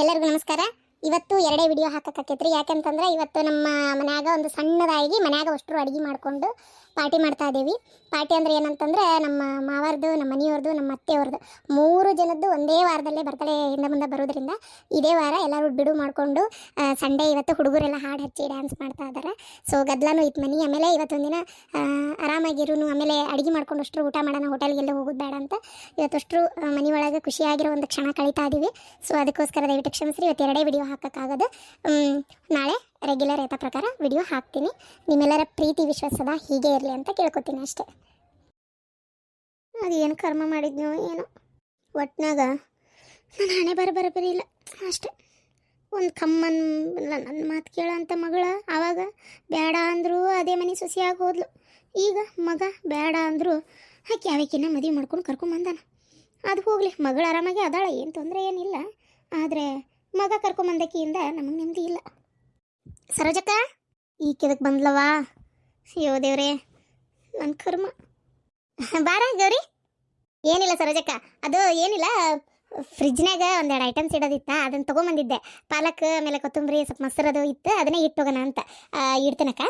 ಎಲ್ಲರಿಗೂ ನಮಸ್ಕಾರ. ಇವತ್ತು ಎರಡೇ ವಿಡಿಯೋ ಹಾಕಕ್ಕಾಕೈತ್ರಿ. ಯಾಕಂತಂದ್ರೆ ಇವತ್ತು ನಮ್ಮ ಮನ್ಯಾಗ ಒಂದು ಸಣ್ಣದಾಗಿ ಮನ್ಯಾಗ ಅಷ್ಟರು ಅಡುಗೆ ಮಾಡಿಕೊಂಡು ಪಾರ್ಟಿ ಮಾಡ್ತಾ ಇದ್ದೀವಿ. ಪಾರ್ಟಿ ಅಂದ್ರೆ ಏನಂತಂದ್ರೆ ನಮ್ಮ ಮಾವಾರ್ದು, ನಮ್ಮ ಮನೆಯವ್ರದ್ದು ನಮ್ಮ ಅತ್ತೆಯವ್ರದ್ದು ಮೂರು ಜನದ್ದು ಒಂದೇ ವಾರದಲ್ಲೇ ಬರ್ತಡೇ ಹಿಂದೆ ಮುಂದೆ ಬರೋದ್ರಿಂದ ಇದೇ ವಾರ ಎಲ್ಲರೂ ಬಿಡು ಮಾಡಿಕೊಂಡು ಸಂಡೇ ಇವತ್ತು ಹುಡುಗರೆಲ್ಲ ಹಾಡು ಹಚ್ಚಿ ಡ್ಯಾನ್ಸ್ ಮಾಡ್ತಾ ಇದ್ದಾರೆ ಸೊ ಗದ್ಲಾನು ಇತ್ತು ಮನೆ. ಆಮೇಲೆ ಇವತ್ತೊಂದಿನ ದಿನ ಆರಾಮಾಗಿರುನು, ಆಮೇಲೆ ಅಡುಗೆ ಮಾಡ್ಕೊಂಡು ಅಷ್ಟರು ಊಟ ಮಾಡೋಣ, ಹೋಟೆಲ್ಗೆಲ್ಲ ಹೋಗೋದು ಬೇಡ ಅಂತ ಇವತ್ತಷ್ಟು ಮನೆ ಒಳಗೆ ಖುಷಿಯಾಗಿರೋ ಒಂದು ಕ್ಷಣ ಕಳೀತಾ ಇದ್ದೀವಿ ಸೊ ಅದಕ್ಕೋಸ್ಕರ ದಯವಿಟ್ಟು ಕ್ಷಮಿಸ್ರಿ. ಇವತ್ತು ಎರಡೇ ವಿಡಿಯೋ ಹಾಕೋಕ್ಕಾಗೋದು. ನಾಳೆ ರೆಗ್ಯುಲರ್ ಯಥಾ ಪ್ರಕಾರ ವಿಡಿಯೋ ಹಾಕ್ತೀನಿ. ನಿಮ್ಮೆಲ್ಲರ ಪ್ರೀತಿ ವಿಶ್ವಾಸದ ಹೀಗೆ ಇರಲಿ ಅಂತ ಕೇಳ್ಕೊತೀನಿ ಅಷ್ಟೇ. ಅದು ಏನು ಕರ್ಮ ಮಾಡಿದ್ನೋ ಏನು. ಒಟ್ನಾಗ ನಾನು ಹಣೆ ಬರ ಬರಬರಿ ಇಲ್ಲ ಅಷ್ಟೇ. ಒಂದು ಕಮ್ಮನ್ ನನ್ನ ಮಾತು ಕೇಳಂತ ಮಗಳ ಆವಾಗ ಬೇಡ ಅಂದರೂ ಅದೇ ಮನೆ ಸೊಸೆಯಾಗಿ ಹೋದ್ಲು. ಈಗ ಮಗ ಬೇಡ ಅಂದರೂ ಆಕೆ ಯಾವಕ್ಕಿನ್ನ ಮದುವೆ ಮಾಡ್ಕೊಂಡು ಕರ್ಕೊಂಬಂದಾನ ಅದು ಹೋಗಲಿ, ಮಗಳು ಆರಾಮಾಗಿ ಅದಾಳ, ಏನು ತೊಂದರೆ ಏನಿಲ್ಲ. ಆದರೆ ಮಗ ಕರ್ಕೊಂಬಂದಕ್ಕಿಯಿಂದ ನಮಗೆ ನೆಮ್ಮದಿ ಇಲ್ಲ. ಸರೋಜಕ್ಕ? ಈ ಕೆದಕ್ ಬಂದ್ಲವಾ ಅಯ್ಯೋ ದೇವ್ರೇ ನನ್ನ ಕರ್ಮ. ಬಾರ, ಗೌರಿ. ಏನಿಲ್ಲ ಸರೋಜಕ್ಕ, ಅದು ಏನಿಲ್ಲ. ಫ್ರಿಜ್ನಾಗ ಒಂದೆರಡು ಐಟಮ್ಸ್ ಇಡೋದಿತ್ತ ಅದನ್ನು ತೊಗೊಂಬಂದಿದ್ದೆ. ಪಾಲಕ್, ಆಮೇಲೆ ಕೊತ್ತಂಬರಿ, ಸ್ವಲ್ಪ ಮೊಸರದು ಇತ್ತು, ಅದನ್ನೇ ಇಟ್ಟೋಗೋಣ ಅಂತ. ಇಡ್ತೇನಕ್ಕ?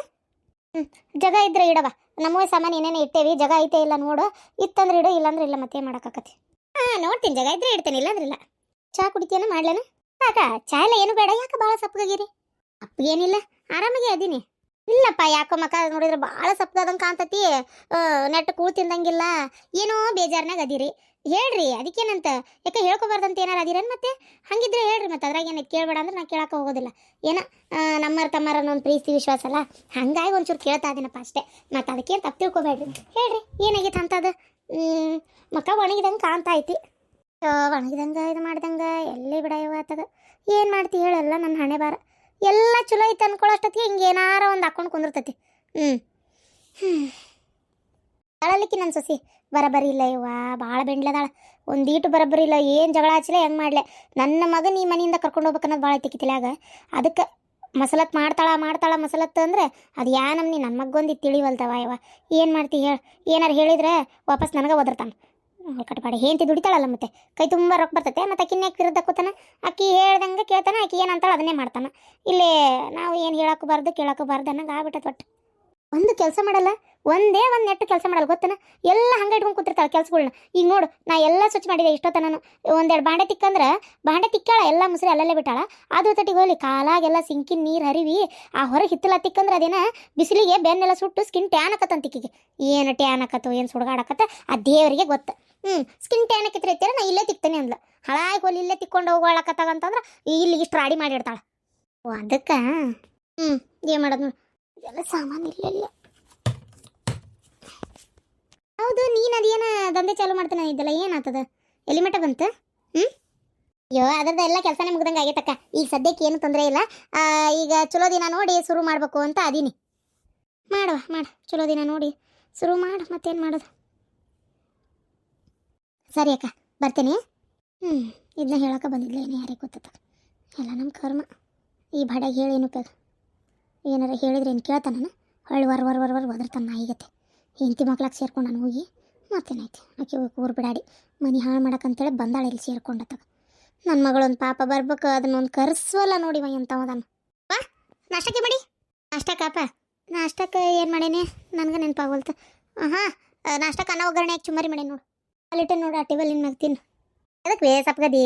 ಹ್ಞೂ ಜಗ ಇದ್ರೆ ಇಡವ ನಮ್ಮೂ ಸಾಮಾನು ಏನೇನು ಇಟ್ಟೇವಿ, ಜಗ ಐತೆ ಇಲ್ಲ ನೋಡು. ಇತ್ತಂದ್ರೆ ಇಡು, ಇಲ್ಲಾಂದ್ರೆ ಇಲ್ಲ ಮತ್ತೆ ಮಾಡೋಕ್ಕಾಕತಿ? ಹಾಂ, ನೋಡ್ತೀನಿ, ಜಗ ಇದ್ರೆ ಇಡ್ತೇನೆ, ಇಲ್ಲಾಂದ್ರೆ ಇಲ್ಲ. ಚಾ ಕುಡಿತೀಯನ ಮಾಡ್ಲೇನ? ಸಾಕ ಚಹಾ ಎಲ್ಲ ಏನು ಬೇಡ, ಯಾಕೆ ಭಾಳ ಸಪ್ಪಗಾಗಿರಿ? ಅಪ್ಪಗೇನಿಲ್ಲ ಆರಾಮಾಗಿ ಅದೀನಿ. ಇಲ್ಲಪ್ಪ, ಯಾಕೋ ಮಕ ನೋಡಿದ್ರೆ ಭಾಳ ಸಪ್ಪಗಾದಂಗೆ ಕಾಣ್ತತಿ. ನೆಟ್ ಕೂಳ್ ತಿಂದಂಗಿಲ್ಲ. ಏನೋ ಬೇಜಾರ್ನಾಗ ಅದೀರಿ. ಹೇಳ್ರಿ, ಅದಕ್ಕೇನಂತ? ಯಾಕೆ ಹೇಳ್ಕೊಬಾರ್ದಂತ ಏನಾರ ಅದಿರೇನು ಮತ್ತೆ? ಹಂಗಿದ್ರೆ ಹೇಳ್ರಿ ಮತ್ತೆ, ಅದ್ರಾಗ ಏನೈತೆ ಕೇಳಬೇಡ ಅಂದ್ರೆ ನಾನು ಕೇಳಕ್ಕೆ ಹೋಗೋದಿಲ್ಲ. ಏನ ನಮ್ಮರ ತಮ್ಮರ ಒಂದು ಪ್ರೀತಿ, ವಿಶ್ವಾಸ ಅಲ್ಲ? ಹಂಗಾಗಿ ಒಂಚೂರು ಕೇಳ್ತಾ ಇದೀನಪ್ಪ ಅಷ್ಟೇ. ಮತ್ತೆ ಅದಕ್ಕೇನು ತಪ್ಪು ತಿಳ್ಕೊಬೇಡ್ರಿ. ಹೇಳ್ರಿ, ಏನಾಗೈತೆ ಅಂತದು? ಮಕ್ಕ ಒಣಗಿದಂಗೆ ಕಾಣ್ತಾ ಐತಿ. ಒಣಗಿದಂಗೆ, ಇದು ಮಾಡ್ದಂಗೆ, ಎಲ್ಲಿ ಬಿಡ ಆತದ ಏನು ಮಾಡ್ತಿ ಹೇಳಲ್ಲ ನನ್ನ ಹಣೆ ಬಾರ ಎಲ್ಲ ಚಲೋ ಐತೆ ಅನ್ಕೊಳ್ಳೋಷ್ಟೊತ್ತಿಗೆ ಹಿಂಗೆ ಏನಾರ ಒಂದು ಹಾಕೊಂಡು ಕುಂದಿರ್ತೈತಿ. ಹ್ಞೂ ಹ್ಞೂ ನನ್ನ ಸೊಸಿ. ಬರಬರಿ ಇಲ್ಲ ಇವ್ವ ಭಾಳ ಬೆಂಡ್ಲದಾಳ ಒಂದೀಟು ಬರಬರಿ ಇಲ್ಲ, ಏನು ಜಗಳ ಹಚ್ಚಲೆ ಹೆಂಗೆ ಮಾಡಲೆ? ನನ್ನ ಮಗನ ಈ ಮನೆಯಿಂದ ಕರ್ಕೊಂಡು ಹೋಗ್ಬೇಕನ್ನೋದು ಭಾಳ ಐತಿ ತಲ್ಯಾಗ. ಅದಕ್ಕೆ ಮಸಲತ್ ಮಾಡ್ತಾಳ ಮಾಡ್ತಾಳ ಮಸಲತ್ತು ಅಂದ್ರೆ ಅದು ಯಾ ನಮ್ನಿ ನನ್ನ ಮಗೊಂದು ತಿಳಿವಲ್ತವ ಇವ ಏನು ಮಾಡ್ತಿ ಹೇಳಿ? ಏನಾರು ಹೇಳಿದ್ರೆ ವಾಪಸ್ ನನಗೆ ಒದರ್ತಾನೆ. ಕಟ್ಪಾಡಿ ಹೇಂತಿ ದುಡಿತಾಳಲ್ಲ ಮತ್ತೆ. ಕೈ ತುಂಬ ರೊಕ್ಕ ಬರ್ತೈತೆ, ಮತ್ತೆ ಅಕ್ಕಿನ ವಿರುದ್ಧ ಕೂತಾನ? ಅಕ್ಕಿ ಹೇಳ್ದಂಗೆ ಕೇಳ್ತಾನ, ಆಕಿ ಏನಂತಾಳೆ ಅದನ್ನೇ ಮಾಡ್ತಾನೆ. ಇಲ್ಲಿ ನಾವು ಏನು ಹೇಳಕ್ಕೂ ಬಾರ್ದು ಕೇಳಕ್ಕೂ ಬಾರ್ದು ಅನ್ನಂಗೆ ಆಗ್ಬಿಟ್ಟತ್ ಒಟ್ಟು. ಒಂದು ಕೆಲಸ ಮಾಡಲ್ಲ, ಒಂದೇ ಒಂದು ನೆಟ್ಟು ಕೆಲಸ ಮಾಡಲ್ಲ, ಗೊತ್ತನ? ಎಲ್ಲ ಹಂಗೆ ಇಟ್ಕೊಂಡು ಕೂತಿರ್ತಾಳೆ ಕೆಲಸಗಳನ್ನ ಈಗ ನೋಡು, ನಾ ಎಲ್ಲ ಸ್ವಚ್ಛ ಮಾಡಿದೆ ನಾನು ಒಂದೆರಡು ಬಾಂಡೆ ತಿಕ್ಕಂದ್ರೆ, ಬಾಂಡೆ ತಿಕ್ಕಾಳ ಎಲ್ಲ ಮುಸ್ರಿ ಅಲ್ಲಲ್ಲೇ ಬಿಟ್ಟಾಳ. ಅದು ತಟ್ಟಿಗೆ ಹೋಗ್ಲಿ, ಕಾಲಾಗೆಲ್ಲ ಸಿಂಕಿನ ನೀರು ಹರಿವಿ, ಆ ಹೊರಗೆ ಹಿತ್ತಲ ತಿಕ್ಕಂದ್ರೆ ಅದೇನ, ಬಿಸಿಲಿಗೆ ಬೆನ್ನೆಲ್ಲ ಸುಟ್ಟು ಸ್ಕಿನ್ ಟ್ಯಾನ್ ಆಕತ್ತಂತ ತಿಕ್ಕಿಗೆ ಏನು ಟ್ಯಾನ್ ಆಕತ್ತೋ, ಏನು ಸುಡ್ಗಾಡಕತ್ತ ಆ ದೇವರಿಗೆ ಗೊತ್ತು. ಹ್ಞೂ ಸ್ಕಿನ್ ಟ್ಯಾನ್ ಆಕಿತ್ರ ನಾ ಇಲ್ಲೇ ತಿಕ್ತೇನೆ ಅಂದ್ಲ. ಹಳಾಗಿ ಹೋಲಿ ಇಲ್ಲೇ ತಿಕ್ಕೊಂಡು ಹೋಗೋಳಕತ್ತಾಗಂತಂದ್ರೆ ಇಲ್ಲಿ ಇಷ್ಟು ರಾಡಿ ಮಾಡಿರ್ತಾಳೆ ಓ, ಅದಕ್ಕೆ? ಹ್ಞೂ ಏನು ಮಾಡೋದು ಎಲ್ಲ ಸಾಮಾನು ಇಲ್ಲ ಹೌದು, ನೀನು ಅದೇನ ದಂಧೆ ಚಾಲು ಮಾಡ್ತಾನೆ ಇದೆಲ್ಲ ಏನಾಗ್ತದ ಎಲ್ಲಿ ಮಟ್ಟ ಬಂತು? ಹ್ಞೂ ಅಯ್ಯೋ, ಅದರದ್ದು ಎಲ್ಲ ಕೆಲಸನೇ ಮುಗ್ದಂಗೆ ಆಗೈತಕ್ಕ. ಈಗ ಸದ್ಯಕ್ಕೆ ಏನು ತೊಂದರೆ ಇಲ್ಲ. ಈಗ ಚಲೋ ದಿನ ನೋಡಿ ಶುರು ಮಾಡಬೇಕು ಅಂತ ಅದೀನಿ. ಮಾಡುವ, ಮಾಡು. ಚಲೋ ದಿನ ನೋಡಿ ಶುರು ಮಾಡು, ಮತ್ತೇನು ಮಾಡೋದು? ಸರಿ ಅಕ್ಕ, ಬರ್ತೀನಿ. ಹ್ಞೂ ಇದನ್ನ ಹೇಳೋಕೆ ಬಂದಿಲ್ಲ ಏನು ಯಾರಿಗೆ ಗೊತ್ತದ? ಎಲ್ಲ ನಮ್ಮ ಕರ್ಮ. ಈ ಬಡಗೆ ಹೇಳಿ ಏನು ಉಪಯೋಗ ಏನಾರ ಹೇಳಿದ್ರೆ ಏನು ಕೇಳ್ತಾನ ಹೊಳ್ಳಿ ವರ್ ವರ್ ವರ್ ವರ್ ಒದರ್ತಾನ ನಾಯಿಗತ್ತೆ ಹೆಂಡತಿ ಮಕ್ಳಾಗ ಸೇರ್ಕೊಂಡು ನಾನು ಹೋಗಿ ಮತ್ತೇನೈತಿ ಆಕೆ ಊರು ಬಿಡಾಡಿ. ಮನೆ ಹಾಳು ಮಾಡಕ್ಕಂತೇಳಿ ಬಂದಾಳೆ ಇಲ್ಲಿ ಸೇರ್ಕೊಂಡತ್ತಾಗ ನನ್ನ ಮಗಳೊಂದು ಪಾಪ ಬರ್ಬೇಕು, ಅದನ್ನೊಂದು ಕರ್ಸವಲ್ಲ ನೋಡಿವ ಎಂಥವದನ್ನ ಬಾ ನಾಷ್ಟಕ್ಕೆ ಮಾಡಿ? ನಾಷ್ಟಕ್ಕಪ್ಪ. ನಾಷ್ಟಕ್ಕೆ ಏನು ಮಾಡೇನೆ? ನನಗೆ ನೆನಪಾಗಲ್ತ. ಹಾಂ ನಾಷ್ಟಕ್ಕೆ ಅನ್ನ ಒಗ್ಗರಣೆ ಹಾಕಿ ಚುಮ್ಮರಿ ಮಾಡಿ ನೋಡು. ಅಲ್ಲಿಟ್ಟೆ ನೋಡು, ಆ ಟೇಬಲ್ ನಿನ್ನ ತಿನ್ನು. ಅದಕ್ಕೆ ವೇ ಸಪ್ಗದಿ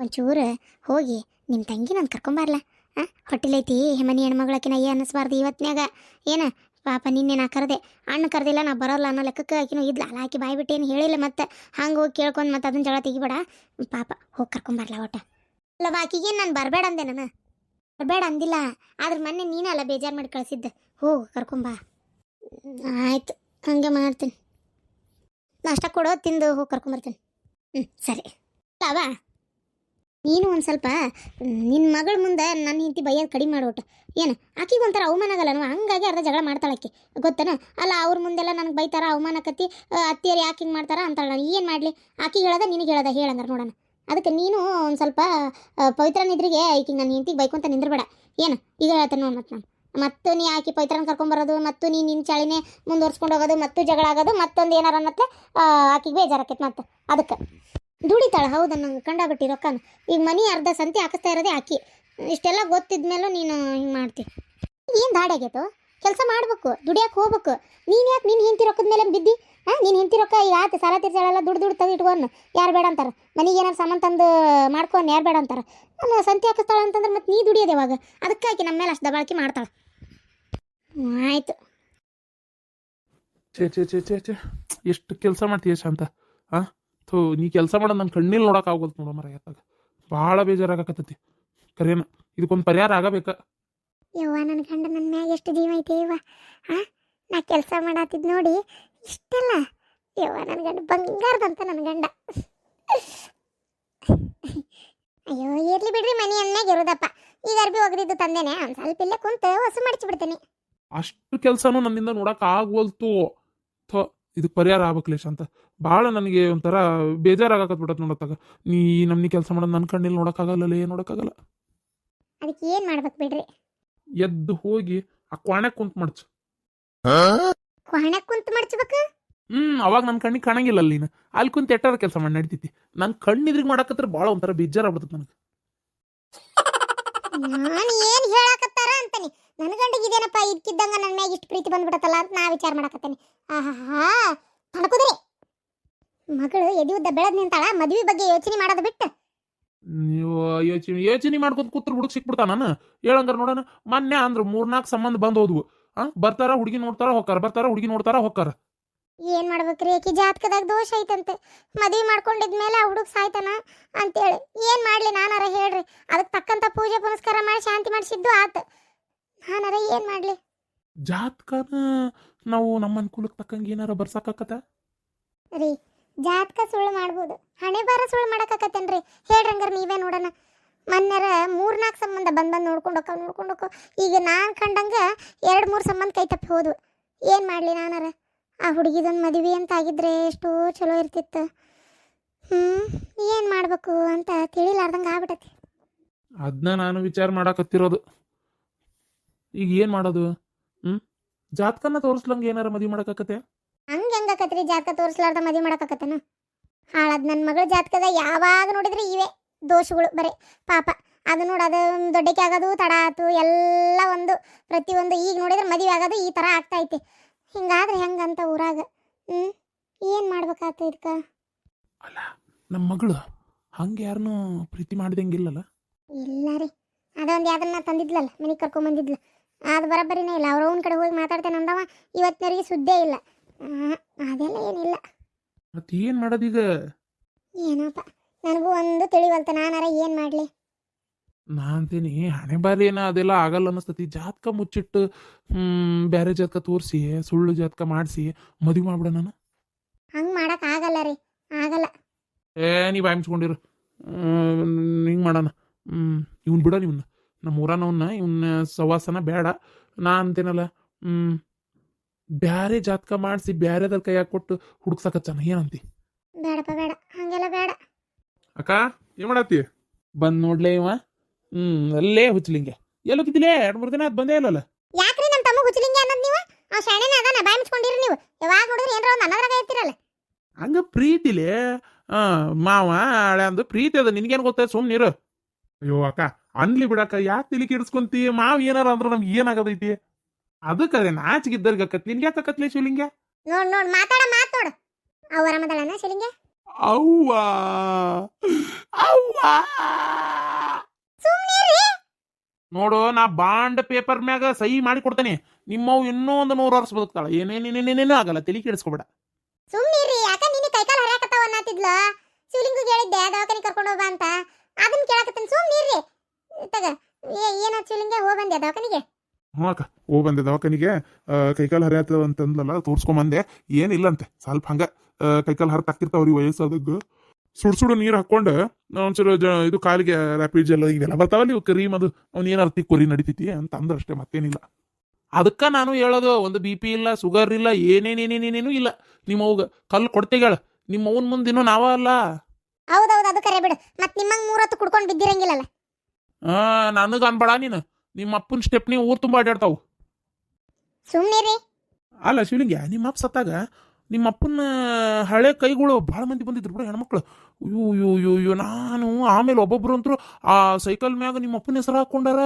ಒಂಚೂರು ಹೋಗಿ ನಿಮ್ಮ ತಂಗಿ ನಾನು ಕರ್ಕೊಂಬರ್ಲ ಹಾಂ ಹೊಟ್ಟಿಲೈತಿ. ಮನೆ ಹೆಣ್ಮಗಳಕಿನ ಏ ಅನ್ನಿಸ್ಬಾರ್ದು ಇವತ್ತಿನಾಗ ಏನ? ಪಾಪ ನಿನ್ನೆ ನಾ ಕರೆದೆ. ಅಣ್ಣ ಕರೆದಿಲ್ಲ, ನಾ ಬರೋಲ್ಲ ಅನ್ನೋ ಲೆಕ್ಕಕ್ಕೆ ಆಕಿನೂ ಇದ್ಲ. ಅಲ್ಲ ಆಕಿ ಏನು ಹೇಳಿಲ್ಲ ಮತ್ತೆ. ಹಂಗೆ ಹೋಗಿ ಕೇಳ್ಕೊಂಡು ಮತ್ತೆ ಅದನ್ನ ಜಳ ತೆಗಿಬೇಡ. ಪಾಪ ಹೋಗಿ ಕರ್ಕೊಂಬರ್ಲ ಒಟ್ಟ. ಅಲ್ಲ ಬಾಕಿಗೇನು ನಾನು ಬರಬೇಡ ಅಂದೆ ನಾನು. ಬರಬೇಡ ಅಂದಿಲ್ಲ. ಆದ್ರೆ ಮೊನ್ನೆ ನೀನಲ್ಲ ಬೇಜಾರು ಮಾಡಿ ಕಳಿಸಿದ್ದೆ. ಹೋಗು ಕರ್ಕೊಂಬಾ ಆಯ್ತು. ಹಂಗೆ ಮಾಡ್ತೀನಿ. ನಾಷ್ಟ ಕೊಡೋ ತಿಂದು ಹೋಗಿ ಕರ್ಕೊಂಬರ್ತೀನಿ ಹ್ಞೂ ಸರಿ. ಅವ ನೀನು ಒಂದು ಸ್ವಲ್ಪ ನಿನ್ನ ಮಗಳ ಮುಂದೆ ನನ್ನ ಹಿಂತಿ ಬೈಯೋದು ಕಡಿಮೆ ಮಾಡೋಟ ಏನು? ಆಕಿಗೆ ಒಂಥರ ಅವಮಾನ ಆಗಲ್ಲ ನಾವು ಹಂಗಾಗಿ ಅರ್ಧ ಜಗಳ ಮಾಡ್ತಾಳೆ ಆಕಿ. ಗೊತ್ತನ? ಅಲ್ಲ, ಅವ್ರ ಮುಂದೆಲ್ಲ ನನಗೆ ಬೈತಾರ ಅವಮಾನಕತ್ತಿ ಅತ್ತಿಯರು ಯಾಕೆ ಹಿಂಗೆ ಮಾಡ್ತಾರ ಅಂತಾಳೆ ನಾನು. ಏನು ಮಾಡಲಿ? ಆಕಿಗೆ ಹೇಳದ, ನಿನಗೆ ಹೇಳದ ಹೇಳಂಗಾರ ನೋಡೋಣ. ಅದಕ್ಕೆ ನೀನು ಒಂದು ಸ್ವಲ್ಪ ಪವಿತ್ರ ನಿದ್ರಿಗೆ ಈಕಿಗೆ ನನ್ನ ಹೆಂಡತಿಗೆ ಬೈಕೊಂತ ನಿಂದ್ರಬೇಡ. ಏನು? ಈಗ ಹೇಳ್ತೇನೆ ನೋಡಿ ಮತ್ತೆ ನಾನು. ಮತ್ತು ನೀ ಆಕಿ ಪವಿತ್ರನ ಕರ್ಕೊಂಬರೋದು ಮತ್ತು ನೀ ನಿನ್ನ ಚಾಳಿನೇ ಮುಂದುವರ್ಸ್ಕೊಂಡು ಹೋಗೋದು, ಮತ್ತು ಜಗಳ ಆಗೋದು, ಮತ್ತೊಂದು ಏನಾರ ಅನ್ನತ್ತೆ ಆಕಿಗೆ ಬೇಜಾರಾಕೈತೆ ಮತ್ತೆ. ಅದಕ್ಕೆ. ದುಡಿತಾಳ, ಹೌದ, ನಂಗೆ ಕಂಡಾಬಿಟ್ಟಿ ರೊಕ್ಕನ. ಈಗ ಮನಿ ಅರ್ಧ ಸಂತಿ ಹಾಕಿಸ್ತಾ ಇರೋದೇ ಆಕಿ ಇಷ್ಟೆಲ್ಲ ಗೊತ್ತಿದ್ಮೇಲೂ ನೀನು ಹಿಂಗೆ ಮಾಡ್ತಿ. ಏನು ದಾಡಾಗೈತು ಕೆಲಸ ಮಾಡ್ಬೇಕು ದುಡಿಯಕ್ಕೆ ಹೋಗ್ಬೇಕು. ನೀನು ಯಾಕೆ ನೀನು ಹಿಂತಿ ರೊಕ್ಕದ ಮೇಲೆ ಬಿದ್ದಿ? ಹಾಂ ನೀನು ಹಿಂತಿ ರೊಕ್ಕ ಈಗ ಸಾಲ ತೀರ್ಸಾಳೆಲ್ಲ ದುಡ್ಡು ದುಡ್ಡು ತೆಗೆದು ಇಟ್ಕೊಂಡು ಯಾರು ಬೇಡ ಅಂತಾರೆ? ಮನೆಗೆ ಏನಾರು ಸಾಮಾನು ತಂದು ಮಾಡ್ಕೊಂಡು ಯಾರು ಬೇಡ ಅಂತಾರೆ? ಅಲ್ಲ ಸಂತಿ ಹಾಕಿಸ್ತಾಳೆ ಅಂತಂದ್ರೆ ಮತ್ತೆ ನೀ ದುಡಿಯೋದು ಯಾವಾಗ ಅದಕ್ಕೆ ಆಕಿ ನಮ್ಮ ಮೇಲೆ ಅಷ್ಟು ದಬಾಳಿಕೆ ಮಾಡ್ತಾಳೆ. ಆಯ್ತು. ಚೇ ಚೇ ಚೇ ಚೇ ಚೇ ಎಷ್ಟು ಕೆಲಸ ಮಾಡ್ತೀಯ ಶಾಂತ? ಹಾಂ ಥೋ ನೀ ಕೆಲಸ ಮಾಡೋದು ನನ್ನ ಕಣ್ಣಿಲ್ ನೋಡಕ್ಕೆ ಆಗೋದು ನೋಡೋ ಮರ ಎತ್ತಾಗ. ಭಾಳ ಬೇಜಾರಾಗಕತ್ತೈತಿ. ಕರೇನ ಇದಕ್ಕೊಂದು ಪರಿಹಾರ ಆಗಬೇಕ? ಯವ್ವ ನನ್ನ ಗಂಡ ನನ್ನ ಮ್ಯಾಗ ಎಷ್ಟು ಜೀವ ಐತೆ ಯವ್ವ. ಹಾಂ ನಾ ಕೆಲಸ ಮಾಡತ್ತಿದ್ ನೋಡಿ ಇಷ್ಟಲ್ಲ. ಯವ್ವ ನನ್ನ ಗಂಡ ಬಂಗಾರದಂತ ನನ್ನ ಗಂಡ. ಅಯ್ಯೋ ಇರ್ಲಿ ಬಿಡ್ರಿ ಮನಿ ಅನ್ನಾಗ ಇರೋದಪ್ಪ. ಈಗ ಅರ್ಬಿ ಒಗದಿದ್ದು ತಂದೇನೆ ಒಂದು ಸ್ವಲ್ಪ ಇಲ್ಲೇ ಕುಂತು ಹೊಸ ಮಡಚಿಬಿಡ್ತೀನಿ ಅಷ್ಟು ಕೆಲಸನೂ ನನ್ನಿಂದ ನೋಡಕ್ ಆಗ್ವಲ್ತು ಥೋ ಇದಕ್ಕೆ ಪರಿಹಾರ ಆಗ್ಬೇಕಲೇ ಅಂತ. ಭಾಳ ನನಗೆ ಒಂಥರ ಬೇಜಾರಾಗಕತ್ ಬಿಡತ್ ನೋಡತ್ತಾಗ ನೀ ನಮ್ನಿ ಕೆಲಸ ಮಾಡೋದು ನನ್ನ ಕಣ್ಣಿಲ್ ನೋಡೋಕ್ಕಾಗಲ್ಲ ಏನು ನೋಡೋಕ್ಕಾಗಲ್ಲ. ಅದಕ್ಕೆ ಏನು ಮಾಡ್ಬೇಕು ಬಿಡ್ರಿ? ಎದ್ದು ಹೋಗಿ ಆ ಕ್ವಾಣ್ಯಾಗ ಕುಂತ್ ಮಡ್ಚು. ಕೊಹಣಕ್ಕೆ ಕುಂತು ಮಡ್ಚಬೇಕು? ಹ್ಮ್ ಅವಾಗ ನನ್ನ ಕಣ್ಣಿಗೆ ಕಾಣಂಗಿಲ್ಲ ಅಲ್ಲಿ ನೀನು. ಅಲ್ಲಿ ಕುಂತ ಎಟ್ಟಾರ ಕೆಲಸ ಮಾಡಿ ನಡಿತೈತಿ. ನನ್ನ ಕಣ್ಣಿದ್ರಿಗೆ ಮಾಡಕತ್ರ ಭಾಳ ಒಂಥರ ಬೇಜಾರಾಗ್ಬಿಡ್ತದೆ ನನಗೆ. ನಾನು ಏನು ಹೇಳಕತ್ತಾರ ಅಂತಾನೆ. ನನ್ನ ಗಂಡಿಗೆ ಇದೇನಪ್ಪ ಇದ್ಕಿದ್ದಂಗ ನನ್ನ ಮ್ಯಾಗ ಇಷ್ಟು ಪ್ರೀತಿ ಬಂದ್ಬಿಡತ್ತಲ್ಲ ಅಂತ ನಾ ವಿಚಾರ ಮಾಡಕತ್ತೇನೆ. ಆಹಾ ತಣಕುದ್ರಿ ಮಗಳು ಎದಿ ಉದ್ದ ಬೆಳೆದ್ ನಿಂತಾಳ ಮದ್ವಿ ಬಗ್ಗೆ ಯೋಚನೆ ಮಾಡೋದು ಬಿಟ್ಟು. ನೀವು ಯೋಚನೆ ಯೋಚನೆ ಮಾಡ್ಕೊಂಡು ಕೂತ್ರ ಹುಡುಗ ಸಿಕ್ಬಿಡ್ತಾ ನಾನು? ಹೇಳಂಗಾರ ನೋಡೋಣ ಮೊನ್ನೆ ಅಂದ್ರು ಮೂರ್ನಾಲ್ಕು ಸಂಬಂಧ ಬಂದ್ ಹೋದ್ವು. ಆ ಬರ್ತಾರ ಹುಡುಗಿ ನೋಡ್ತಾರ ಹೊಕ್ಕಾರ ಬರ್ತಾರ ಹುಡುಗಿ ನೋಡ್ತಾರ ಹೊಕ್ಕಾರ. ಏನ್ ಮಾಡ್ಬೇಕ್ರಿ ಆಕಿ ಜಾತಕದಾಗ ದೋಷ ಐತಂತೆ. ಮದ್ವೆ ಮಾಡ್ಕೊಂಡಿದ್ಮೇಲೆ ಆ ಹುಡುಗ ಸಾಯ್ತಾನ ಅಂತೇಳಿ. ಏನ್ ಮಾಡ್ಲಿ ನಾನಾರ ಹೇಳ್ರಿ. ಅದಕ್ಕೆ ತಕ್ಕಂತ ಪೂಜೆ ಪುನಸ್ಕಾರ ಮಾಡಿ ಶಾಂತಿ ಮಾಡಿಸಿದ್ದು ಆತ. ನಾನಾರ ಏನ್ ಮಾಡ್ಲಿ? ಜಾತಕನ ನಾವು ನಮ್ಮ ಅನುಕೂಲಕ್ಕೆ ತಕ್ಕಂಗೆ ಏನಾರ ಬರ್ಸಕ್ಕಾಕತ್ತ ರೀ ಜಾತಕ ಸುಳ್ಳು ಮಾಡ್ಬೋದು. ಹಣೆ ಬಾರ ಸುಳ್ಳು ಮಾಡಕ್ಕಾಕತ್ತೇನ್ರಿ ಹೇಳ್ರಂಗಾರ ನೀವೇ ನೋಡೋಣ. ಮೊನ್ನೆರ ಮೂರ್ನಾಲ್ಕು ಸಂಬಂಧ ಬಂದ್ ಬಂದು ನೋಡ್ಕೊಂಡು ಹೋಕ್ಕ ನೋಡ್ಕೊಂಡು ಹೋಕ್ಕ ಈಗ ನಾನು ಕಂಡಂಗ ಎರಡು ಮೂರು ಸಂಬಂಧ ಕೈ ತಪ್ಪಿ ಹೋದ್ವು. ಏನು ಮಾಡಲಿ ನಾನಾರ? ಆ ಹುಡುಗಿದೊಂದು ಮದುವೆ ಅಂತ ಆಗಿದ್ರೆ ಎಷ್ಟೋ ಚಲೋ ಇರ್ತಿತ್ತು. ಹ್ಞೂ ಏನು ಮಾಡಬೇಕು ಅಂತ ತಿಳಿಲಾರ್ದಂಗೆ ಆಗ್ಬಿಟ್ಟತಿ ಅದನ್ನ ನಾನು ವಿಚಾರ ಮಾಡಕತ್ತಿರೋದು. ಈಗ ಏನು ಮಾಡೋದು? ಹ್ಞೂ ಜಾತಕನ ತೋರಿಸ್ಲಂಗೆ ಏನಾರ ಮದುವೆ ಮಾಡಕ್ಕಾಕತ್ತೆ ಹಂಗೆ ಹೆಂಗಾಕತ್ರಿ ಜಾತಕ ತೋರಿಸ್ಲಾರ್ದ ಮದುವೆ ಮಾಡಕ್ಕಾಕತ್ತನ? ಹಾಳದ್ ನನ್ನ ಮಗಳ ಜಾತಕದ ಯಾವಾಗ ನೋಡಿದ್ರೆ ಇವೆ ದೋಷಗಳು ಬರೀ ಪಾಪ. ಅದು ನೋಡಿ ಅದು ದೊಡ್ಡಕ್ಕೆ ಆಗೋದು ತಡ ಆತು ಎಲ್ಲ ಒಂದು ಪ್ರತಿಯೊಂದು ಈಗ ನೋಡಿದ್ರೆ ಮದುವೆ ಆಗೋದು ಈ ಥರ ಆಗ್ತಾ ಐತಿ. ಹಿಂಗಾದ್ರೆ ಹೆಂಗಂತ ಊರಾಗ? ಹ್ಞೂ ಏನು ಮಾಡ್ಬೇಕಾಗ್ತ ಇದಕ್ಕೆ? ಅಲ್ಲ ನಮ್ಮ ಮಗಳು ಹಂಗೆ ಯಾರನ್ನೂ ಪ್ರೀತಿ ಮಾಡ್ದಂಗಿಲ್ಲಲ್ಲ? ಇಲ್ಲ ರೀ. ಅದೊಂದು ಯಾವ್ದನ್ನ ತಂದಿದ್ಲಲ್ಲ ಮನೆಗೆ ಕರ್ಕೊಂಬಂದಿದ್ಲು. ಅದು ಬರೋಬ್ಬರಿನೇ ಇಲ್ಲ. ಅವ್ರ ಅವ್ನ ಕಡೆ ಹೋಗಿ ಮಾತಾಡ್ತೇನೆ ಅಂದವ ಇವತ್ತಿನವರೆಗೆ ಸುದ್ದೇ ಇಲ್ಲ. ಅದೆಲ್ಲ ಏನಿಲ್ಲ. ಮತ್ತೆ ಏನು ಮಾಡೋದೀಗ? ಏನಪ್ಪ ನನಗೂ ಒಂದು ತಿಳಿವಲ್ತ. ನಾನಾರ ಏನು ಮಾಡಲಿ? ನಾ ಅಂತೀನಿ ಹಣೆ ಬಾರಿ ಏನ ಅದೆಲ್ಲ ಆಗಲ್ಲ ಅನ್ನಿಸ್ತತಿ. ಜಾತಕ ಮುಚ್ಚಿಟ್ಟು ಹ್ಮ್ ಬೇರೆ ಜಾತಕ ತೋರಿಸಿ ಸುಳ್ಳು ಜಾತಕ ಮಾಡಿಸಿ ಮದುವೆ ಮಾಡ್ಬಿಡ ನಾನು? ಹಂಗೆ ಮಾಡಕ್ ಆಗಲ್ಲ ರೀ. ಆಗಲ್ಲ. ಏ ನೀ ಬಾಯಿಸ್ಕೊಂಡಿರು ಹಿಂಗೆ ಮಾಡೋಣ. ಹ್ಮ್ ಇವ್ನು ಬಿಡ ಇವ್ನ ನಮ್ಮ ಊರನವನ್ನ ಇವನ್ನ ಸವಾಸನ ಬೇಡ. ನಾ ಅಂತೇನಲ್ಲ ಹ್ಮ್ ಬ್ಯಾರೆ ಜಾತಕ ಮಾಡಿಸಿ ಬ್ಯಾರೆದ್ರ ಕೈಯಾಗ ಕೊಟ್ಟು ಹುಡುಕ್ಸಕತ್ತಾನ ಏನಂತಿ ಬೇಡಪ್ಪ ಬೇಡ. ಹಂಗೆಲ್ಲ ಬೇಡ. ಅಕ್ಕ ಏನ್ ಮಾಡತ್ತಿ? ಬಂದ್ ನೋಡ್ಲೇ ಇವ. ಹ್ಮ್ ಅಲ್ಲೇ ಹುಚ್ಚಲಿಂಗೆ. ಎಲ್ಲೋಗಿದ್ದಿಲೇ? ಎರಡ್ ಮೂರ್ ದಿನ ಅದ್ ಬಂದೇ ಇಲ್ಲಲ್ಲ? ಯಾಕ್ರಿ ನಮ್ಮ ತಮ್ಮ ಹುಚ್ಚಲಿಂಗೆ ಅನ್ನೋದು ನೀವು? ಆ ಶಾಣೆನ ಅದಾನ ಬಾಯ್ ಮುಚ್ಕೊಂಡಿರಿ ನೀವು. ಯಾವಾಗ ನೋಡಿದ್ರೆ ಏನಾರ ಒಂದು ಅನ್ನದ್ರಾಗ ಇರ್ತಿರಲ್ಲ. ಹಂಗ ಪ್ರೀತಿಲೇ? ಆ ಮಾವ ಹಳೆ ಅಂದು ಪ್ರೀತಿ ಅದ. ನಿನ್ಗೇನ್ ಗೊತ್ತ? ಸುಮ್ನಿರು. ಅಯ್ಯೋ ಅಕ್ಕ ಅನ್ಲಿ ಬಿಡಕ್ಕ ಯಾಕೆ ತಿಳಿ ಕೆಡಿಸ್ಕೊಂತಿ? ಮಾವ್ ಏನಾರ ಅಂದ್ರ ನಮ್ಗೆ ಏನಾಗದೈತಿ? ಅದಕ್ಕದೆ ನಾಚಿಗಿದ್ದರ್ಗ ಕತ್ ನಿನ್ಗೆ ಯಾಕೆ ಕತ್ಲೆ ಶಿವಲಿಂಗ? ನೋಡ್ ನೋಡ್ ಮಾತಾಡ ಮಾತಾಡ ಅವರ ಮದಳನ ಶಿವಲಿಂಗ? ಅವ್ವ ಅವ್ವ. ನೋಡು ನಾ ಬಾಂಡ್ ಪೇಪರ್ ಮ್ಯಾಗ ಸಹಿ ಮಾಡಿ ಕೊಡ್ತೇನೆ. ನಿಮ್ಮವ್ ಇನ್ನೂ ಒಂದು ನೂರು ವರ್ಷ ಬದುಕ್ತಾಳ. ಏನೇನೇನೇನೇನೂ ಆಗಲ್ಲ. ತಲೆ ಕೆಡಿಸ್ಕೊಬೇಡ. ಸುಮ್ಮನಿರಿ ಯಾಕ ನಿನ್ನ ಕೈಕಾಲು ಹರಿಯಾಕತ್ತಾವ ಅನ್ನತ್ತಿದ್ಲ? ಶಿವಲಿಂಗಿಗೆ ಹೇಳಿದ್ದೆ ದವಾಖಾನೆ ಕರ್ಕೊಂಡು ಹೋಗ ಅಂತ. ಅದನ್ನ ಕೇಳಕತ್ತೇನೆ. ಸುಮ್ಮನಿರಿ ತಗ ಏ ಏನ ಶಿವಲಿಂಗ? ಹೋಗ್ ಬಂದೆ ದವಾಖಾನಿಗೆ. ಹ್ಞೂ ಅಕ್ಕ ಓ ಬಂದೆ ದವಾಖಾನಿಗೆ. ಕೈಕಾಲು ಹರಿಯಾತದ ಅಂತಂದ್ಲಲ್ಲ ತೋರ್ಸ್ಕೊಂಬಂದೆ ಏನಿಲ್ಲಂತೆ ಸ್ವಲ್ಪ ಹಂಗ. ಕೈಕಾಲು ಹರ ತಕ್ಕಿರ್ತಾವ್ರಿ ವಯಸ್ಸಾದದ್ದು. ಸುಡ್ ಸುಡು ನೀರು ಹಾಕೊಂಡು ಒಂಚೂರು ಜ ಇದು ಕಾಲಿಗೆ ರ್ಯಾಪಿಡ್ ಜೆಲ್ ಇವೆಲ್ಲ ಬರ್ತಾವಲ್ಲ ಇವು ಕ್ರೀಮ್ ಅದು ಅವ್ನು ಏನಾರು ಕೊರಿ ನಡಿತೈತಿ ಅಂತ ಅಂದ್ರೆ ಅಷ್ಟೇ ಮತ್ತೇನಿಲ್ಲ. ಅದಕ್ಕ ನಾನು ಹೇಳೋದು ಒಂದು ಬಿ ಪಿ ಇಲ್ಲ ಶುಗರ್ ಇಲ್ಲ ಏನೇನೇನೇನೇನೇನು ಇಲ್ಲ. ನಿಮ್ಮ ಅವ್ಗ ಕಲ್ಲು ಕೊಡ್ತೇಗಳ ನಿಮ್ಮ ಅವನ ಮುಂದಿನೂ ನಾವ ಅಲ್ಲ. ಹೌದೌದು ಅದು ಕರೆ ಬಿಡು. ಮತ್ತೆ ನಿಮ್ಮಂಗ್ ಮೂರತ್ತು ಕುಡ್ಕೊಂಡು ಬಿದ್ದಿರಂಗಿಲ್ಲಲ್ಲ. ನನಗ ಅನ್ಬೇಡ ನೀನು. ನಿಮ್ಮ ಅಪ್ಪನ ಸ್ಟೆಪ್ನಿ ಊರ್ ತುಂಬಾ ಅಡ್ಡಾಡ್ತಾವು ಸುಮ್ಮನೆ ಅಲ್ಲ ಶಿವಲಿಂಗ ನಿಮ್ಮ ಅಪ್ಪ ಸತ್ತಾಗ ನಿಮ್ಮ ಅಪ್ಪನ ಹಳೆ ಕೈಗಳು ಭಾಳ ಮಂದಿ ಬಂದಿದ್ರು ಬಿಡ ಹೆಣ್ಮಕ್ಳು. ಅಯ್ಯೋ ಅಯ್ಯೋ ಅಯ್ಯೋ ಅಯ್ಯೋ ನಾನು ಆಮೇಲೆ ಒಬ್ಬೊಬ್ರು ಅಂತರು ಆ ಸೈಕಲ್ ಮ್ಯಾಗ ನಿಮ್ಮ ಅಪ್ಪನ ಹೆಸರು ಹಾಕೊಂಡಾರ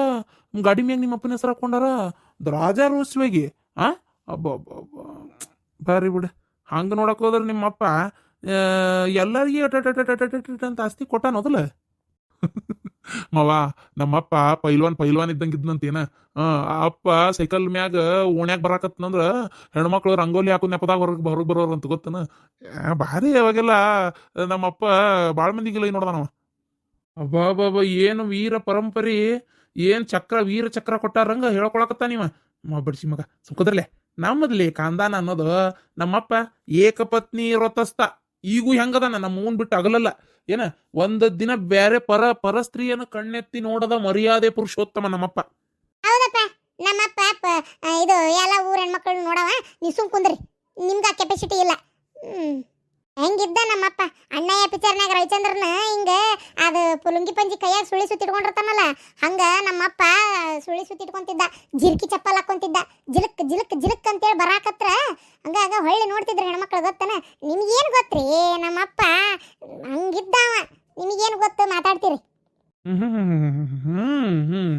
ಗಾಡಿ ಮ್ಯಾಗ ನಿಮ್ಮ ಅಪ್ಪನ ಹೆಸರು ಹಾಕೊಂಡಾರ ರಾಜಾರೋತ್ಸವಿಗೆ ಆ? ಅಬ್ಬ ಬಾರಿ ಬಿಡ. ಹಂಗೆ ನೋಡಕ್ ಹೋದ್ರೆ ನಿಮ್ಮ ಅಪ್ಪ ಎಲ್ಲರಿಗೆ ಅಟ ಅಟ ಅಟ ಅಟ ಅಟ್ ಅಟ ಅಂತ ಆಸ್ತಿ ಕೊಟ್ಟಾನೋದಲ್ಲ ಮವ, ನಮ್ಮಪ್ಪ ಪೈಲ್ವಾನ್ ಪೈಲ್ವಾನ್ ಇದ್ದಂಗಿದ್ನಂತೇನ ಆ, ಅಪ್ಪ ಸೈಕಲ್ ಮ್ಯಾಗ ಓಣ್ಯಾಗ ಬರಾಕತ್ನಂದ್ರ ಹೆಣ್ಮಕ್ಳು ರಂಗೋಲಿ ಹಾಕೋ ನೆಪದಾಗ ಹೊರಗೆ ಹೊರಗೆ ಬರೋರು ಅಂತ ಗೊತ್ತನ ಭಾರಿ ಅವಾಗೆಲ್ಲ ನಮ್ಮಪ್ಪ ಭಾಳ ಮಂದಿಗೆಲ್ಲ ನೋಡ್ದಾನವ. ಅಬ್ಬಾಬಾಬಾ ಏನು ವೀರ ಪರಂಪರೆ, ಏನ್ ಚಕ್ರ, ವೀರ ಚಕ್ರ ಕೊಟ್ಟಾರಂಗ ಹೇಳ್ಕೊಳಕತ್ತ ನೀವ ಬಡ್ಸಿ ಮಗ ಸುಖದ್ರಲ್ಲೇ ನಮ್ಮದ್ಲಿ ಕಾಂದಾನ ಅನ್ನೋದು ನಮ್ಮಪ್ಪ ಏಕಪತ್ನಿ ವ್ರತಸ್ಥ ಈಗೂ ಹೆಂಗದಾನ ನಮ್ಮ ಮೂನ್ ಬಿಟ್ಟು ಅಗಲಲ್ಲ. ಏನ? ಒಂದ್ ದಿನ ಬೇರೆ ಪರ ಪರಸ್ತ್ರೀಯನ್ನು ಕಣ್ಣೆತ್ತಿ ನೋಡದ ಮರ್ಯಾದೆ ಪುರುಷೋತ್ತಮ ನಮ್ಮಪ್ಪ. ಹೌದಪ್ಪ. ನಮ್ಮಪ್ಪ ಇದು ಎಲ್ಲ ಊರ ಹೆಣ್ಮಕ್ಳು ನೋಡವ. ನೀವು ಸುಮ್ ಕುಂದ್ರಿ. ನಿಮ್ಗೆ ಕೆಪಾಸಿಟಿ ಇಲ್ಲ. ಹ್ಮ್. ಹೆಂಗಿದ್ದ ನಮ್ಮಪ್ಪ? ಅಣ್ಣಯ್ಯ ಪಿಕ್ಚರ್ನಾಗ ರವಿಚಂದ್ರನ ಹಿಂಗ ಅದು ಪುಲುಂಗಿ ಪಂಜಿ ಕೈಯಾಗ ಸುಳಿ ಸುತ್ತಿಟ್ಕೊಂಡಿರ್ತಾನಲ್ಲ ಹಂಗ ನಮ್ಮಪ್ಪ ಸುಳಿ ಸುತ್ತಿಟ್ಕೊಂತಿದ್ದ. ಜಿರ್ಕಿ ಚಪ್ಪಲ್ ಹಾಕೊಂತಿದ್ದ ಜಿಲಕ್ ಜಿಲಕ್ ಜಿಲಕ್ ಅಂತೇಳಿ ಬರಾಕತ್ರ. ಹಂಗ ಹಂಗ ಹೊಳ್ಳಿ ನೋಡ್ತಿದ್ರು ಹೆಣ್ಮಕ್ಳು ಗೊತ್ತನ? ನಿಮ್ಗೇನು ಗೊತ್ತ್ರಿ? ನಮ್ಮಪ್ಪ ಹಂಗಿದ್ದವ ನಿಮಗೇನು ಗೊತ್ತು? ಮಾತಾಡ್ತೀರಿ. ಹ್ಮ್ ಹ್ಮ್ ಹ್ಮ್ ಹ್ಮ್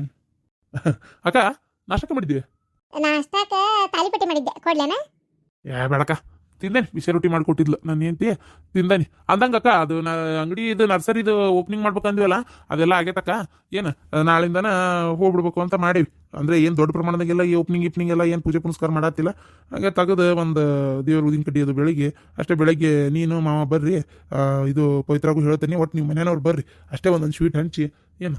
ಅಕ್ಕ ನಾಷ್ಟಕ್ಕೆ ಮಾಡಿದ್ವಿ ನಾಷ್ಟಾಕ ತಾಲಿಪಟ್ಟಿ ಮಾಡಿದ್ದೆ. ಕೊಡ್ಲೇನ? ಏ ಬೇಡಕ್ಕ. ತಿಂದೇನಿ ಬಿಸಿ ರೊಟ್ಟಿ ಮಾಡಿಕೊಟ್ಟಿದ್ಲು. ನಾನು ಹೆಂಡತಿ ತಿಂದಾನೆ ಅಂದಂಗಕ್ಕ ಅದು ನಾ ಅಂಗಡಿ ಇದು ನರ್ಸರಿದು ಓಪನಿಂಗ್ ಮಾಡ್ಬೇಕಂದ್ವಲ್ಲ, ಅದೆಲ್ಲ ಆಗೈತಕ್ಕ. ಏನು, ನಾಳಿಂದನ ಹೋಗ್ಬಿಡ್ಬೇಕು ಅಂತ ಮಾಡೀವಿ. ಅಂದರೆ ಏನು ದೊಡ್ಡ ಪ್ರಮಾಣದಾಗೆಲ್ಲ ಈ ಓಪನಿಂಗ್ ಇಪ್ನಿಂಗ್ ಎಲ್ಲ ಏನು ಪೂಜೆ ಪುನಸ್ಕಾರ ಮಾಡತ್ತಿಲ್ಲ ಹಾಗೆ ತೆಗೆದು ಒಂದು ದೇವ್ರ ಉದಿನ ಕಡ್ಡಿ ಅದು ಬೆಳಿಗ್ಗೆ. ಅಷ್ಟೇ ಬೆಳಗ್ಗೆ ನೀನು, ಮಾವ ಬರ್ರಿ. ಇದು ಪವಿತ್ರಾಗೂ ಹೇಳ್ತೀನಿ ಒಟ್ಟು ನಿಮ್ಮ ಮನೆಯವ್ರು ಬರ್ರಿ. ಅಷ್ಟೇ ಒಂದೊಂದು ಸ್ವೀಟ್ ಹಂಚಿ, ಏನು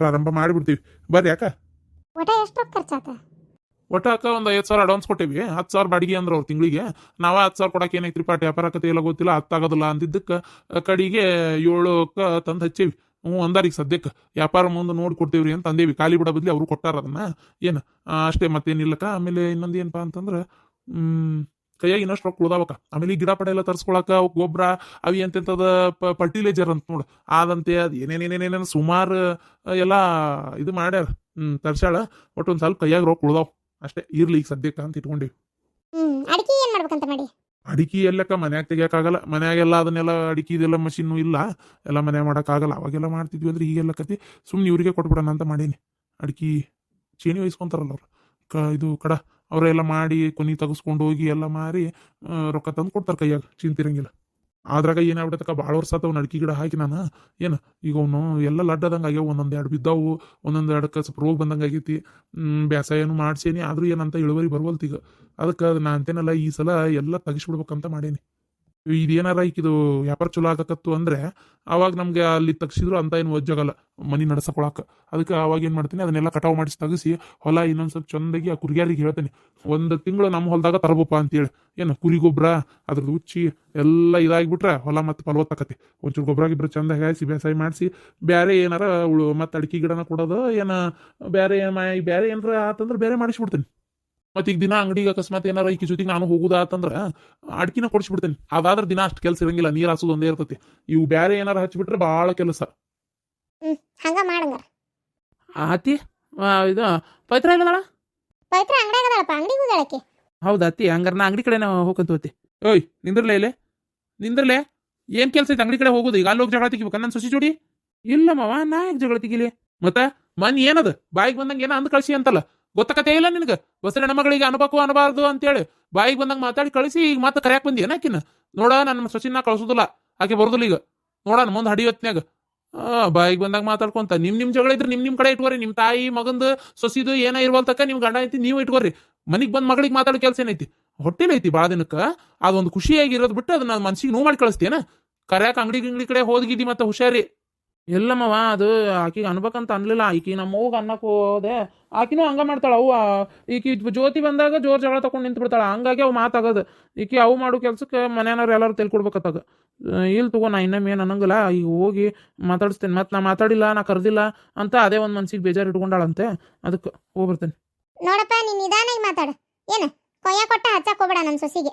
ಪ್ರಾರಂಭ ಮಾಡಿಬಿಡ್ತೀವಿ. ಬರ್ರಿ ಅಕ್ಕ. ಎಷ್ಟು ಖರ್ಚಾತ? ಒಟ್ಟ ಅಕ್ಕ ಒಂದು ಐದು ಸಾವಿರ ಅಡ್ವಾನ್ಸ್ ಕೊಟ್ಟಿವಿ. ಹತ್ತು ಸಾವಿರ ಬಾಡಿಗೆ ಅಂದ್ರೆ ಅವ್ರು ತಿಂಗಳಿಗೆ. ನಾವ ಹತ್ತು ಸಾವಿರ ಕೊಡಕ್ಕೆ ಏನೈತ್ರಿ ಪಾಟಿ? ವ್ಯಾಪಾರಕತೆ ಎಲ್ಲ ಗೊತ್ತಿಲ್ಲ ಹತ್ತಾಗೋದಿಲ್ಲ ಅಂದಿದ್ದಕ್ಕೆ ಕಡಿಗೆ ಏಳಕ್ಕೆ ತಂದು ಹಚ್ಚೇವಿ. ಹ್ಞೂ ಅಂದಾರೀಗ ಸದ್ಯಕ್ಕೆ. ವ್ಯಾಪಾರ ಮುಂದೆ ನೋಡಿ ಕೊಡ್ತೀವ್ರಿ ಅಂತ ಅಂದೇವಿ. ಖಾಲಿ ಬಿಡ ಬದ್ಲಿ ಅವರು ಕೊಟ್ಟಾರ ಅದನ್ನ. ಏನು? ಅಷ್ಟೇ ಮತ್ತೇನಿಲ್ಲಕ್ಕ. ಆಮೇಲೆ ಇನ್ನೊಂದು ಏನಪ್ಪಾ ಅಂತಂದ್ರೆ ಕೈಯಾಗಿ ಇನ್ನಷ್ಟು ರೊಕ್ಕ ಉಳ್ದಾವಕ್ಕ. ಆಮೇಲೆ ಈ ಗಿಡ ಪಡ ಎಲ್ಲ ತರ್ಸ್ಕೊಳಕ ಅವು ಗೊಬ್ಬರ ಅವಿ ಪ ಫರ್ಟಿಲೈಸರ್ ಅಂತ ನೋಡು. ಆದಂತೆ ಅದು ಏನೇನೇನೇನೇನೇನು ಸುಮಾರು, ಎಲ್ಲ ಇದು ಮಾಡ್ಯಾರ. ಹ್ಞೂ ತರ್ಸಾಳ ಒಟ್ಟು ಒಂದು ಸ್ವಲ್ಪ ಕೈಯಾಗಿ ರೊಕ್ಕ ಉಳ್ದಾವ್. ಅಷ್ಟೇ ಇರ್ಲಿ ಈಗ ಸದ್ಯಕ್ಕೆ ಅಂತ ಇಟ್ಕೊಂಡಿವಿ ಹ್ಮ್ ಅಡಿಕೆ ಏನ್ ಮಾಡ್ಬೇಕಂತ ಮಾಡಿ? ಅಡಿಕೆ ಎಲ್ಲಕ್ಕ ಮನ್ಯಾಗ ತೆಗಿಯಕ್ಕಾಗಲ್ಲ. ಮನ್ಯಾಗೆಲ್ಲ ಅದನ್ನೆಲ್ಲ ಅಡಿಕೆ ಇದೆಲ್ಲ ಮಷಿನ್ನು ಇಲ್ಲ. ಎಲ್ಲ ಮನೆ ಮಾಡೋಕ್ಕಾಗಲ್ಲ. ಅವಾಗೆಲ್ಲ ಮಾಡ್ತಿದ್ವಿ ಅಂದ್ರೆ ಈಗೆಲ್ಲ ಕತಿ ಸುಮ್ಮನೆ ಇವರಿಗೆ ಕೊಟ್ಬಿಡೋಣ ಅಂತ ಮಾಡೀನಿ. ಅಡಿಕೆ ಚೇಣಿ ವಹಿಸ್ಕೊಂತಾರಲ್ಲ ಅವ್ರು. ಕ ಇದು ಕಡ ಅವರೆಲ್ಲ ಮಾಡಿ ಕೊನಿ ತಗಸ್ಕೊಂಡು ಹೋಗಿ ಎಲ್ಲ ಮಾರಿ ರೊಕ್ಕ ತಂದು ಕೊಡ್ತಾರೆ ಕೈಯಾಗ ಚಿಂತಿರಂಗಿಲ್ಲ. ಅದ್ರಾಗ ಏನಾಗ್ಬಿಡತಕ್ಕ ಭಾಳ ವರ್ಷ ಆತವ್ ಅಡಿಕೆ ಗಿಡ ಹಾಕಿ ನಾನು, ಏನು ಈಗ ಅವನು ಎಲ್ಲ ಲಡ್ಡದಂಗೆ ಆಗ್ಯಾವ ಒಂದೊಂದು ಎರಡು ಬಿದ್ದಾವು, ಒಂದೊಂದು ಎರಡಕ್ಕೆ ಸ್ವಲ್ಪ ರೋಗ ಬಂದಂಗೆ ಆಗೈತಿ. ಬೇಸಾಯನು ಮಾಡ್ಸೇನಿ, ಆದ್ರೂ ಏನಂತ ಇಳುವರಿ ಬರ್ವಲ್ತು ಈಗ. ಅದಕ್ಕೆ ನಾ ಅಂತೇನಲ್ಲ, ಈ ಸಲ ಎಲ್ಲ ತೆಗಿಸ್ಬಿಡ್ಬೇಕಂತ ಮಾಡೀನಿ. ಇದೇನಾರ ಈಕಿದು ವ್ಯಾಪಾರ ಚಲೋ ಆಗಕತ್ತು ಅಂದ್ರೆ ಅವಾಗ ನಮ್ಗೆ ಅಲ್ಲಿ ತಗ್ಸಿದ್ರು ಅಂತ ಏನು ಒಜ್ಜಾಗಲ್ಲ ಮನಿ ನಡ್ಸಕೊಳಕ. ಅದಕ್ಕೆ ಅವಾಗ ಏನ್ ಮಾಡ್ತೀನಿ, ಅದನ್ನೆಲ್ಲ ಕಟಾವು ಮಾಡಿಸಿ ತಗಸಿ, ಹೊಲ ಇನ್ನೊಂದ್ ಸ್ವಲ್ಪ ಚಂದಾಗಿ ಆ ಕುರಿಗಾರಿಗೆ ಹೇಳ್ತೇನೆ. ಒಂದು ತಿಂಗಳು ನಮ್ಮ ಹೊಲದಾಗ ತರಬಪ್ಪ ಅಂತೇಳಿ. ಏನು ಕುರಿ ಗೊಬ್ಬರ ಅದ್ರದ್ದು ಉಚ್ಚಿ ಎಲ್ಲ ಇದಾಗಿಬಿಟ್ರೆ ಹೊಲ ಮತ್ತೆ ಫಲವತ್ತಾಕತಿ ಒಂಚೂರು ಗೊಬ್ಬರ ಗಿಬ್ಬರ ಚಂದ ಹಾಯಿಸಿ, ಬೇಸಾಯ ಮಾಡಿಸಿ ಬೇರೆ ಏನಾರ ಮತ್ತೆ ಅಡಿಕೆ ಗಿಡನ ಕೊಡೋದು, ಏನ ಬೇರೆ ಬೇರೆ ಏನಾರ ಆತಂದ್ರೆ ಬೇರೆ ಮಾಡಿಸ್ಬಿಡ್ತೀನಿ. ಮತ್ತೆ ಈಗ ದಿನ ಅಂಗಡಿಗೆ ಅಕಸ್ಮಾತ್ ಏನಾರ ಈಕಿ ಜೊತೆಗೆ ನಾನು ಹೋಗುದಾತಂದ್ರ ಅಡ್ಕಿನ ಕೊಡಿಸ್ಬಿಡ್ತೇನೆ. ಅದಾದ್ರ ದಿನ ಅಷ್ಟು ಕೆಲಸ ಇರಂಗಿಲ್ಲ ನೀರ್ ಹಾಸೋದು ಒಂದೇ ಇರ್ತತಿ. ಇವು ಬೇರೆ ಏನಾರ ಹಚ್ಚಿಬಿಟ್ರೆ ಭಾಳ ಕೆಲಸ. ಆತಿ ಹಂಗ ಮಾಡಂಗಾರ ಅತ್ತಿ ಆ, ಇದು ಪವಿತ್ರ ಇಲ್ಲದಳ ಪವಿತ್ರ ಅಂಗಡಿ ಅದಾಳಪ್ಪ ಅಂಗಡಿಗೆ ಹೋಗಳಕ್ಕೆ ಹೌದಾ ಅತ್ತಿ ಹಂಗಾರ ನಾ ಅಂಗಡಿ ಕಡೆ ಹೋಗಂತ ಹೋತಿ. ಓಯ್ ನಿಂದ್ರಲೇ ಇಲ್ಲೇ? ನಿಂದ್ರಲೇ? ಏನ್ ಕೆಲಸ ಐತೆ ಅಂಗಡಿ ಕಡೆ ಹೋಗೋದು? ಈಗ ಅಲ್ಲಿ ಹೋಗಿ ಜಗಳ ತೆಗಿಬೇಕು ನನ್ನ ಸೊಸಿ ಜೋಡಿ? ಇಲ್ಲ ಮಾವ ನಾ ಯಾಕೆ ಜಗಳ ತೆಗಿಲಿ? ಮತ್ತ ಮನ್ ಏನದ? ಬಾಯಿಗೆ ಬಂದಂಗ ಏನ ಅಂದ್ ಕಳ್ಸಿ ಅಂತಲ್ಲ. ಗೊತ್ತಕತೆ ಇಲ್ಲ ನಿನಗೆ? ಬಸರ ಮಗಳಿಗೆ ಅನ್ಬೇಕು ಅನ್ಬಾರ್ದು ಅಂತೇಳಿ ಬಾಯಿಗೆ ಬಂದಾಗ ಮಾತಾಡಿ ಕಳಿಸಿ, ಈಗ ಮತ್ತೆ ಕರೆಯಕ್ಕೆ ಬಂದಿ ಏನಾಕಿನ ನೋಡ, ನನ್ನ ಸೊಸಿನ ಕಳ್ಸೋದಿಲ್ಲ. ಆಕೆ ಬರೋದಿಲ್ಲ ಈಗ. ನೋಡೋಣ ಮುಂದೆ ಹಡಿಯೋತ್ನಾಗ ಬಾಯಿಗೆ ಬಂದಾಗ ಮಾತಾಡ್ಕೊಂತ, ನಿಮ್ ನಿಮ್ ಜಗಳ ಇದ್ರೆ ನಿಮ್ ನಿಮ್ ಕಡೆ ಇಟ್ಕೋರಿ, ನಿಮ್ ತಾಯಿ ಮಗಂದು ಸೊಸಿದು ಏನ ಇರ್ವಲ್ತಕ್ಕ ನಿಮ್ ಗಂಡ ಐತಿ ನೀವು ಇಟ್ಕೋರಿ. ಮನಿಗ್ ಬಂದ್ ಮಗಳಿಗೆ ಮಾತಾಡೋ ಕೆಲಸ ಏನೈತಿ? ಹೊಟ್ಟೆಲ್ ಐತಿ ಭಾಳ ದಿನಕ್ಕ. ಅದೊಂದು ಖುಷಿಯಾಗಿರೋದು ಬಿಟ್ಟು ಅದನ್ನ ಮನ್ಸಿಗೆ ನೋವು ಮಾಡಿ ಕಳಿಸ್ತೇನ ಕರ್ಯಾಕ ಅಂಗಡಿ ಅಂಗಡಿ ಕಡೆ ಹೋದ್ಗಿದ್ದಿ ಮತ್ತೆ ಹುಷಾರಿ. ಇಲ್ಲ ಮಾವ ಅದು ಆಕಿಗೆ ಅನ್ಬೇಕಂತ ಅನ್ಲಿಲ್ಲ. ಆಕಿ ನಮ್ಮ ಅವ್ಗ ಅನ್ನಕ್ ಹೋದೆ. ಆಕಿನೂ ಹಂಗ ಮಾಡ್ತಾಳ. ಅವ್ವ ಈಕಿ ಜ್ಯೋತಿ ಬಂದಾಗ ಜೋರು ಜಗಳ ತಗೊಂಡು ನಿಂತು ಬಿಡ್ತಾಳ. ಹಂಗಾಗಿ ಅವು ಮಾತಾಗೋದು. ಈಕಿ ಅವು ಮಾಡೋ ಕೆಲ್ಸಕ್ಕೆ ಮನೆಯವ್ರು ಎಲ್ಲರೂ ತಿಳ್ಕೊಡ್ಬೇಕತ್ತಾಗ ಇಲ್ಲಿ ತಗೋ ನಾ ಇನ್ನೊಮ್ಮೆ ಏನು ಅನ್ನಂಗಿಲ್ಲ. ಈಗ ಹೋಗಿ ಮಾತಾಡಿಸ್ತೇನೆ. ಮತ್ತೆ ನಾ ಮಾತಾಡಿಲ್ಲ ನಾ ಕರ್ದಿಲ್ಲ ಅಂತ ಅದೇ ಒಂದು ಮನ್ಸಿಗೆ ಬೇಜಾರು ಇಟ್ಕೊಂಡಾಳಂತೆ. ಅದಕ್ಕೆ ಹೋಗ್ಬರ್ತೇನೆ. ನೋಡಪ್ಪ ನೀನು ನಿಧಾನಾಗಿ ಮಾತಾಡ. ಏನು ಕೊಯ್ಯ ಕೊಟ್ಟ ಹೋಗ್ಬೇಡ ನನ್ನ ಸೊಸಿಗೆ.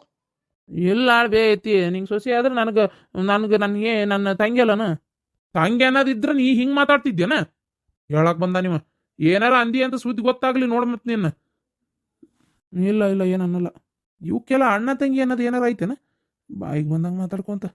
ಎಲ್ಲ ಬೇ ಐತಿ. ನಿಂಗೆ ಸೊಸಿ ಆದ್ರೆ ನನಗೆ ನನಗೆ ನನಗೆ ನನ್ನ ತಂಗಿ ಅನ್ನೋದಿದ್ರ ನೀ ಹಿಂಗ್ ಮಾತಾಡ್ತಿದ್ಯನ? ಹೇಳಕ್ ಬಂದ ನೀವ. ಏನಾರ ಅಂದಿ ಅಂತ ಸುದ್ದಿ ಗೊತ್ತಾಗ್ಲಿ ನೋಡ್ ಮತ್ ನಿನ್ನ. ಇಲ್ಲ ಇಲ್ಲ ಏನನ್ನಲ್ಲ ಇವಕ್ಕೆಲ್ಲ ಅಣ್ಣ ತಂಗಿ ಅನ್ನೋದು ಏನಾರ ಐತೆನ? ಬಾಯಿಗೆ ಬಂದಂಗೆ ಮಾತಾಡ್ಕೊಂತ.